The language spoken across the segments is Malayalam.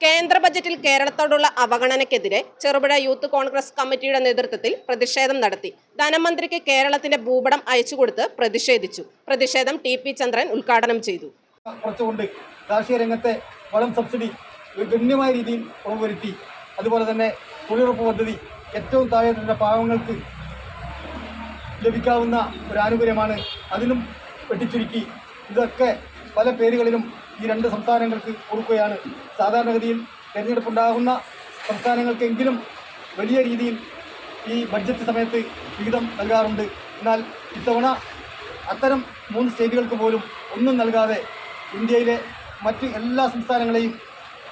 കേന്ദ്ര ബജറ്റിൽ കേരളത്തോടുള്ള അവഗണനയ്ക്കെതിരെ ചെറുപുഴ യൂത്ത് കോൺഗ്രസ് കമ്മിറ്റിയുടെ നേതൃത്വത്തിൽ പ്രതിഷേധം നടത്തി. ധനമന്ത്രിക്ക് കേരളത്തിന്റെ ഭൂപടം അയച്ചുകൊടുത്ത് പ്രതിഷേധിച്ചു. പ്രതിഷേധം ടി പി ചന്ദ്രൻ ഉദ്ഘാടനം ചെയ്തു. കുറച്ചുകൊണ്ട് കാർഷിക രംഗത്തെ വളം സബ്സിഡി ഗണ്യമായ രീതിയിൽ ഉറപ്പുവരുത്തി. അതുപോലെ തന്നെ തൊഴിലുറപ്പ് പദ്ധതി ഏറ്റവും താഴെത്തട്ടിലെ പാവങ്ങൾക്ക് ലഭിക്കാവുന്ന ഒരു ആനുകൂല്യമാണ് അതിനും വെട്ടിച്ചുരുക്കി. ഇതൊക്കെ പല പേരുകളിലും ഈ രണ്ട് സംസ്ഥാനങ്ങൾക്ക് കൊടുക്കുകയാണ്. സാധാരണഗതിയിൽ തിരഞ്ഞെടുപ്പുണ്ടാകുന്ന സംസ്ഥാനങ്ങൾക്കെങ്കിലും വലിയ രീതിയിൽ ഈ ബഡ്ജറ്റ് സമയത്ത് വിഹിതം നൽകാറുണ്ട്. എന്നാൽ ഇത്തവണ അത്തരം മൂന്ന് സ്റ്റേറ്റുകൾക്ക് പോലും ഒന്നും നൽകാതെ ഇന്ത്യയിലെ മറ്റ് എല്ലാ സംസ്ഥാനങ്ങളെയും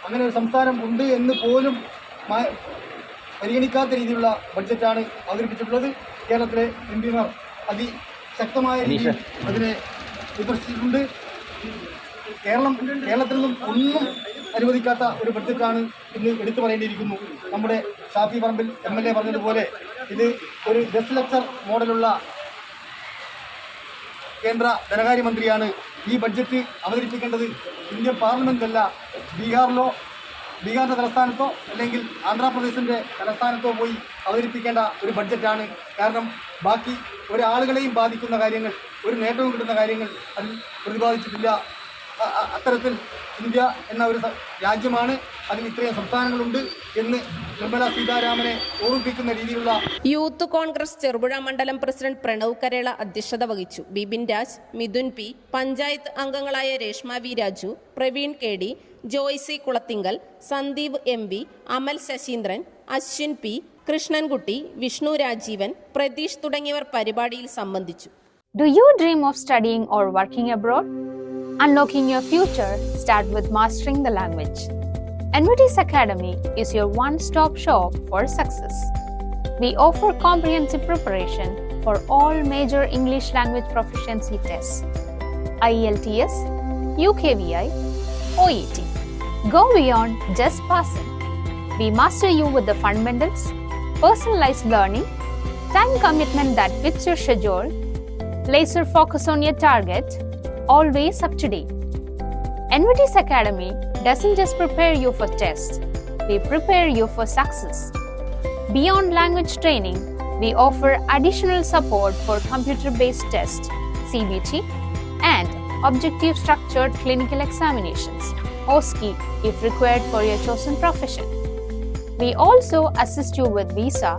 അങ്ങനെ ഒരു സംസ്ഥാനം ഉണ്ട് എന്ന് പോലും പരിഗണിക്കാത്ത രീതിയിലുള്ള ബഡ്ജറ്റാണ് അവതരിപ്പിച്ചിട്ടുള്ളത്. കേരളത്തിലെ എം പിമാർ അതിശക്തമായ രീതിയിൽ അതിനെ വിമർശിച്ചിട്ടുണ്ട് കേരളം കേരളത്തിൽ നിന്നും ഒന്നും അനുവദിക്കാത്ത ഒരു ബഡ്ജറ്റാണ് ഇന്ന് എടുത്തു പറയേണ്ടിയിരിക്കുന്നു. നമ്മുടെ Shafi Parambil M L A പറഞ്ഞതുപോലെ ഇത് ഒരു ഗസ്റ്റ് ലെക്ചർ മോഡലുള്ള കേന്ദ്ര ധനകാര്യമന്ത്രിയാണ് ഈ ബഡ്ജറ്റ് അവതരിപ്പിക്കേണ്ടത്. ഇന്ത്യൻ പാർലമെന്റല്ല ബീഹാറിലോ ബീഹാറിന്റെ തലസ്ഥാനത്തോ അല്ലെങ്കിൽ ആന്ധ്രാപ്രദേശിന്റെ തലസ്ഥാനത്തോ പോയി അവതരിപ്പിക്കേണ്ട ഒരു ബഡ്ജറ്റാണ് കാരണം ബാക്കി ഒരാളുകളെയും ബാധിക്കുന്ന കാര്യങ്ങൾ ഒരു നേട്ടവും കിട്ടുന്ന കാര്യങ്ങൾ അതിൽ പ്രതിപാദിച്ചിട്ടില്ല. അത്തരത്തിൽ ഇന്ത്യ എന്ന ഒരു രാജ്യമാണ്. അതിൽ ഇത്രയും സംസ്ഥാനങ്ങളുണ്ട് എന്ന് നിർമ്മല സീതാരാമനെ ഓർമ്മിപ്പിക്കുന്ന രീതിയിലുള്ള യൂത്ത് കോൺഗ്രസ് ചെറുപുഴ മണ്ഡലം പ്രസിഡന്റ് പ്രണവ് കരേള അധ്യക്ഷത വഹിച്ചു. ബിബിൻ രാജ് മിഥുൻ പി പഞ്ചായത്ത് അംഗങ്ങളായ Reshma V Raju Praveen K D Joicy Kulathinkal Sandeep M V Amal Saseendran Aswin P Krishnankutty Vishnu Rajeevan Pratheesh തുടങ്ങിയവർ പരിപാടിയിൽ സംബന്ധിച്ചു. Do you dream of studying or working abroad? Unlocking your future start with mastering the language. NVT's Academy is your one-stop shop for success. We offer comprehensive preparation for all major English language proficiency tests. IELTS, UKVI, OET. Go beyond just passing. We master you with the fundamentals, personalized learning, time commitment that fits your schedule, laser focus on your target, always up to date. NVT's Academy doesn't just prepare you for tests, we prepare you for success. Beyond language training, we offer additional support for computer based tests, CBT, and objective structured clinical examinations, OSCE, if required for your chosen profession. We also assist you with visa